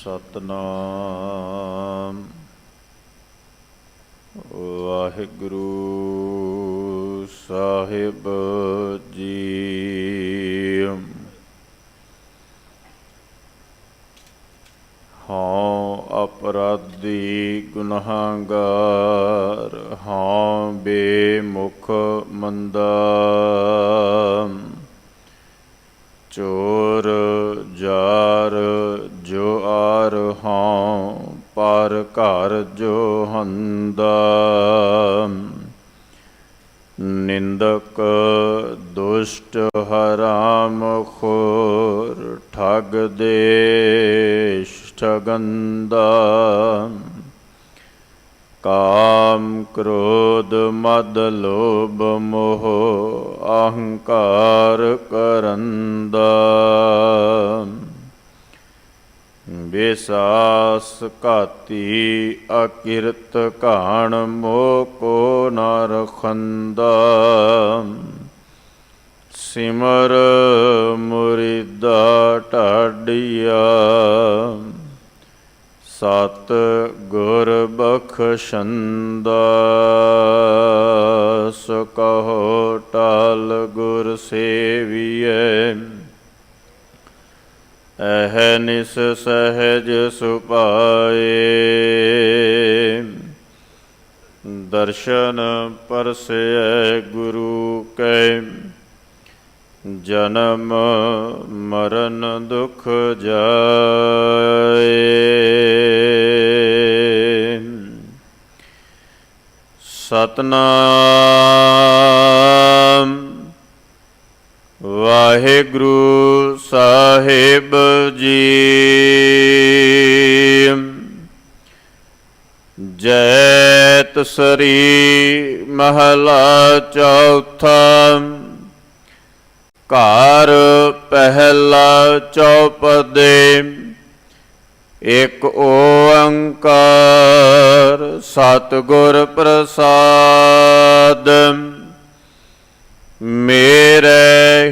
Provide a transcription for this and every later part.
ਸਤਨਾਮ। ਵਾਹਿਗੁਰੂ ਸਾਹਿਬ ਜੀ। ਹਾਂ ਅਪਰਾਧੀ ਗੁਨਾਹਗਾਰ ਹਾਂ ਬੇਮੁਖ ਮੰਦਾ ਚੋਰ ਜਾਰ ਜੋ ਆ ਆਰ ਹਾਂ, ਪਰ ਘਰ ਜੋ ਹੰਦਾ। ਨਿੰਦਕ ਦੁਸ਼ਟ ਹਰਾਮ ਖੋਰ ਠਗ ਦੇਸ਼ ਠਗੰਦਾ। ਕਾਮ ਕ੍ਰੋਧ ਮਦ ਲੋਭ ਮੋਹ ਅਹੰਕਾਰ ਕਰੰਦਾ। ਵਿਸਾਸ ਘਾਤੀ ਅਕਿਰਤ ਘਾਣ ਮੋਹ ਕੋ ਨ ਰਖੰਦਾ। ਸਿਮਰ ਮੁਰਿਦਾ ਢਾਡੀਆ। ਸਤ ਗੁਰ ਬਖਸ਼ੰਦਾ। ਸੋ ਕਹੋ ਟਲ ਗੁਰ ਸੇਵੀਐ। ਅਹ ਨਿਸ ਸਹਿਜ ਸੁਪਾਏ। ਦਰਸ਼ਨ ਪਰਸੈ ਗੁਰੂ ਕੈ। ਜਨਮ ਮਰਨ ਦੁਖ ਜਾਏ। ਸਤਨਾਮ। ਵਾਹਿਗੁਰੂ ਸਾਹਿਬ ਜੀ। ਜੈਤ ਤਸਰੀ ਮਹਲਾ ਚੌਥਾ। ਘਰ ਪਹਿਲਾ ਚੌਪਦੇ। ਇਕ ਓੰਕਾਰ ਸਤਿਗੁਰ ਪ੍ਰਸਾਦ। ਮੇਰੇ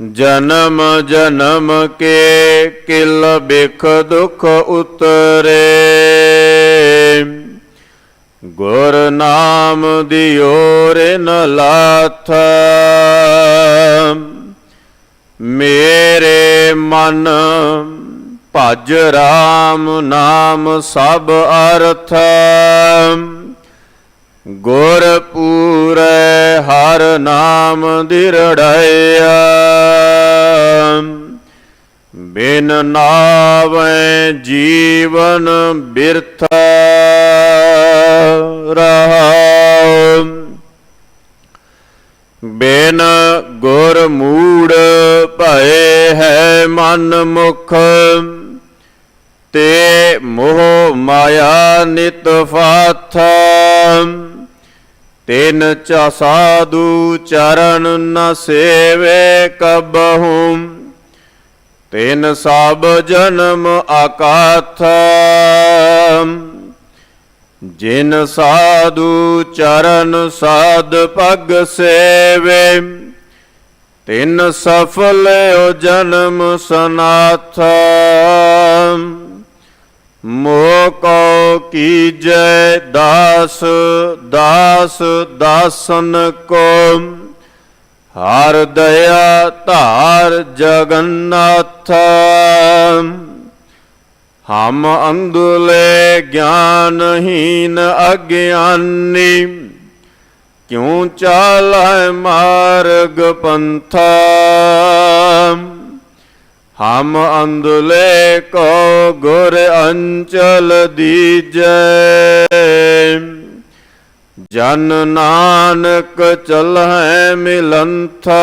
ਜਨਮ ਜਨਮ ਕੇ ਕਿਲ ਬਿਖ ਦੁਖ ਉਤਰੇ। ਗੁਰ ਨਾਮ ਦਿਓ ਰਿਨ ਲਾਥਾ। ਮੇਰੇ ਮਨ ਭਜ ਰਾਮ ਨਾਮ ਸਭ ਅਰਥ। ਗੁਰ ਪੂਰੈ ਹਰ ਨਾਮ ਦਿਰੜਾਇਆ। ਬਿਨ ਨਾਵੇਂ ਜੀਵਨ ਬਿਰਥ ਰਹਾ ਬਿਨ ਗੁਰ ਮੂੜ ਭਏ ਹੈ ਮਨ ਮੁਖ। ਤੇ ਮੋਹ ਮਾਇਆ ਨਿਤ ਫਾਥ। ਤਿਨ ਚਾ ਸਾਧੂ ਚਰਨ ਨ ਸੇਵੇ ਕਬਹੂ, ਤਿਨ ਸਭ ਜਨਮ ਆਕਾਥ, ਜਿਨ ਸਾਧੂ ਚਰਨ ਸਾਧ ਪਗ ਸੇਵੇ, ਤਿਨ ਸਫਲ ਓ ਜਨਮ ਸਨਾਥ ਮੋ ਕੋ ਕੀ ਜੈ ਦਾਸ ਦਾਸ ਦਾਸਨ ਕੋ ਹਰ ਦਇਆ ਧਾਰ ਜਗਨਨਾਥ। ਹਮ ਅੰਧਲੇ ਗਿਆਨਹੀਨ ਅਗਿਆਨੀ। ਕਿਉ ਚਾਲੈ ਮਾਰਗ ਪੰਥਾ? ਹਮ ਅੰਦਲੇ ਕੋ ਗੁਰ ਅੰਚਲ ਦੀਜੈ। ਜਨ ਨਾਨਕ ਚਲਹਿ ਮਿਲੰਥਾ।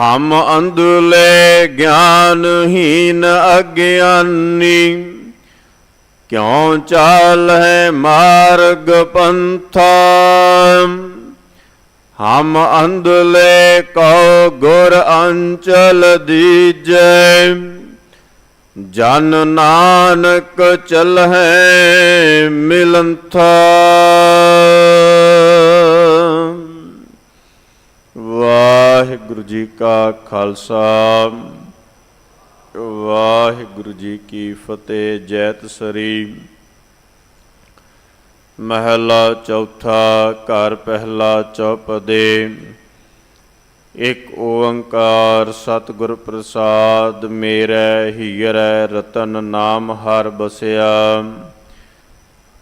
ਹਮ ਅੰਧਲੇ ਗਿਆਨਹੀਨ ਅਗਿਆਨੀ। ਕਿਉ ਚਾਲ ਹੈ ਮਾਰਗ ਪੰਥਾ? ਹਮ ਅੰਧਲੇ ਕਉ ਗੁਰ ਅੰਚਲ ਦੀਜੈ, ਜਨ ਨਾਨਕ ਚਲਹਿ ਮਿਲੰਥ। ਵਾਹਿਗੁਰੂ ਜੀ ਕਾ ਖਾਲਸਾ, ਵਾਹਿਗੁਰੂ ਜੀ ਕੀ ਫਤਿਹ ਜੈਤ ਸਰੀ ਮਹਿਲਾ ਚੌਥਾ, ਘਰ ਪਹਿਲਾ ਚੌਪਦੇ। ਇਕ ਓੰਕਾਰ ਸਤਿਗੁਰ ਪ੍ਰਸਾਦ, ਮੇਰੇ ਹੀਰੈ ਰਤਨ ਨਾਮ ਹਰ ਬਸਿਆ।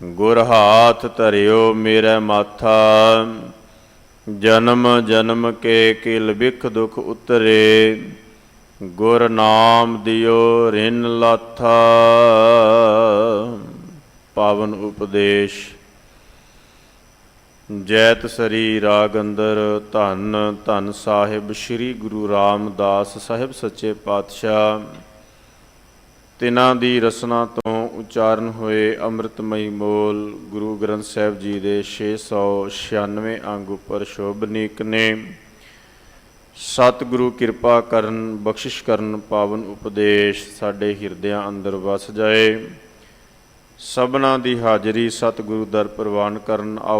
ਗੁਰ ਹਾਥ ਧਰਿਓ ਮੇਰੇ ਮਾਥਾ। ਜਨਮ ਜਨਮ ਕੇ ਕਿਲ ਬਿਖ ਦੁਖ ਉਤਰੇ। ਗੁਰ ਨਾਮ ਦਿਓ ਰਿਨ ਲਾਥਾ। ਪਾਵਨ ਉਪਦੇਸ਼। ਜੈਤ ਸਰੀ ਰਾਗ ਅੰਦਰ ਧੰਨ ਧੰਨ ਸਾਹਿਬ ਸ੍ਰੀ ਗੁਰੂ ਰਾਮਦਾਸ ਸਾਹਿਬ ਸੱਚੇ ਪਾਤਸ਼ਾਹ। ਤਿਨਾਂ ਦੀ ਰਸਨਾ ਤੋਂ ਉਚਾਰਨ ਹੋਏ ਅੰਮ੍ਰਿਤਮਈ ਮੋਲ ਗੁਰੂ ਗ੍ਰੰਥ ਸਾਹਿਬ ਜੀ ਦੇ 696 ਅੰਗ ਉੱਪਰ ਸ਼ੋਭਨੀਕ ਨੇ। ਸਤਿਗੁਰੂ ਕਿਰਪਾ ਕਰਨ, ਬਖਸ਼ਿਸ਼ ਕਰਨ, ਪਾਵਨ ਉਪਦੇਸ਼ ਸਾਡੇ ਹਿਰਦਿਆਂ ਅੰਦਰ ਵਸ ਜਾਏ। ਸਭਨਾ ਦੀ ਹਾਜ਼ਰੀ ਸਤਿਗੁਰੂ ਦਰ ਪ੍ਰਵਾਨ ਕਰਨ, ਆਓ